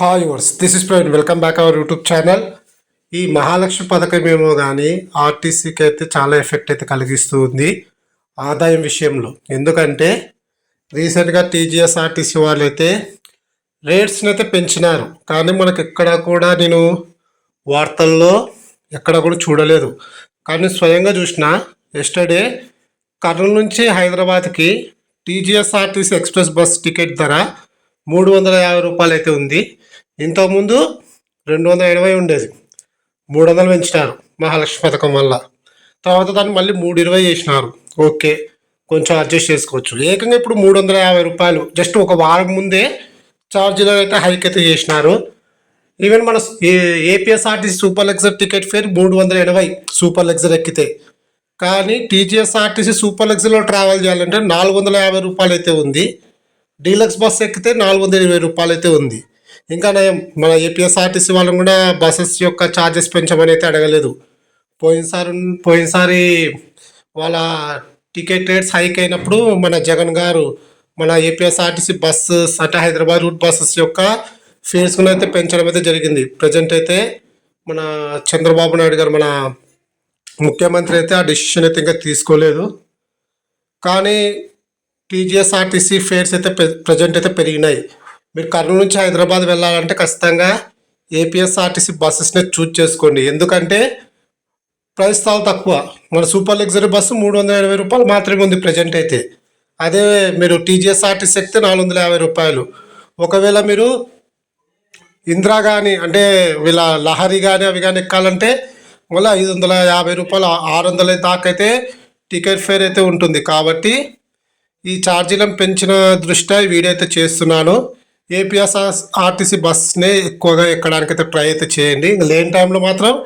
Hi verse this is Praveen welcome back our YouTube channel ఈ మహాలక్ష్మి పథకం ఏమో కానీ ఆర్టీసీకి అయితే చాలా ఎఫెక్ట్ అయితే కలిగిస్తుంది ఆదాయం విషయంలో. ఎందుకంటే రీసెంట్గా టీజీఎస్ ఆర్టీసీ వాళ్ళు అయితే రేట్స్ని అయితే పెంచినారు. కానీ మనకు ఎక్కడ కూడా నేను వార్తల్లో ఎక్కడ కూడా చూడలేదు. కానీ స్వయంగా చూసిన ఎస్టర్డే కర్నూలు నుంచి హైదరాబాద్కి టీజీఎస్ఆర్టీసీ ఎక్స్ప్రెస్ బస్ టికెట్ ధర మూడు వందల యాభై రూపాయలు అయితే ఉంది. ఇంతకుముందు రెండు వందల ఎనభై ఉండేది. మూడు వందలు పెంచినారు మహాలక్ష్మి పథకం వల్ల. తర్వాత దాన్ని మళ్ళీ మూడు ఇరవై చేసినారు. ఓకే కొంచెం అడ్జస్ట్ చేసుకోవచ్చు. ఏకంగా ఇప్పుడు మూడు వందల యాభై రూపాయలు. జస్ట్ ఒక వారం ముందే ఛార్జీలో అయితే హైక్ అయితే చేసినారు. ఈవెన్ మన APSRTC super luxury ticket fare మూడు వందల ఎనభై సూపర్ లగ్జర్ ఎక్కితే. కానీ టీజీఎస్ఆర్టీసీ సూపర్ లగ్జర్లో ట్రావెల్ చేయాలంటే నాలుగు వందల యాభై రూపాయలు అయితే ఉంది. డీలక్స్ బస్ ఎక్కితే నాలుగు వందల ఇరవై రూపాయలు అయితే ఉంది. ఇంకా మన ఏపీఎస్ఆర్టీసీ వాళ్ళని కూడా బస్సెస్ యొక్క ఛార్జెస్ పెంచమని అయితే అడగలేదు. పోయినసారి పోయినసారి వాళ్ళ టికెట్ రేట్స్ హైక్ అయినప్పుడు మన జగన్ గారు మన ఏపీఎస్ఆర్టీసీ బస్సెస్ అంటే హైదరాబాద్ రూట్ బస్సెస్ యొక్క ఫేర్స్ అయితే పెంచడం అయితే జరిగింది. ప్రజెంట్ అయితే మన చంద్రబాబు నాయుడు గారు మన ముఖ్యమంత్రి అయితే ఆ డెసిషన్ అయితే ఇంకా తీసుకోలేదు. కానీ టీజీఎస్ఆర్టీసీ ఫేర్స్ అయితే ప్రజెంట్ అయితే పెరిగినాయి. మీరు కర్నూలు నుంచి హైదరాబాద్ వెళ్ళాలంటే ఖచ్చితంగా ఏపీఎస్ఆర్టీసీ బస్సెస్ని చూజ్ చేసుకోండి. ఎందుకంటే ప్రైస్ చాలా తక్కువ. మన సూపర్ లగ్జరీ బస్సు మూడు వందల ఎనభై రూపాయలు మాత్రమే ఉంది ప్రజెంట్ అయితే. అదే మీరు టీజీఎస్ఆర్టీసీ ఎక్కితే నాలుగు వందల యాభై రూపాయలు. ఒకవేళ మీరు ఇందిరా కానీ అంటే వీళ్ళ లహరి కానీ అవి కానీ ఎక్కాలంటే మళ్ళీ ఐదు వందల యాభై రూపాయలు ఆరు వందల దాకా అయితే టికెట్ ఫేర్ అయితే ఉంటుంది. కాబట్టి ఈ ఛార్జీలను పెంచిన దృష్ట్యా ఈ వీడియో అయితే చేస్తున్నాను. ఏపీఎస్ఆర్ ఆర్టీసీ బస్నే ఎక్కువగా ఎక్కడానికి అయితే ట్రై అయితే చేయండి. ఇంకా లేని టైంలో మాత్రం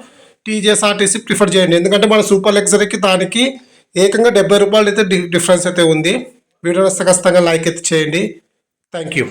టీజీఎస్ఆర్టీసీ ప్రిఫర్ చేయండి. ఎందుకంటే మన సూపర్ లగ్జరీకి దానికి ఏకంగా డెబ్బై రూపాయలు అయితే డి- డిఫరెన్స్ అయితే ఉంది. వీడియో వస్తే ఖచ్చితంగా లైక్ అయితే చేయండి. Thank you.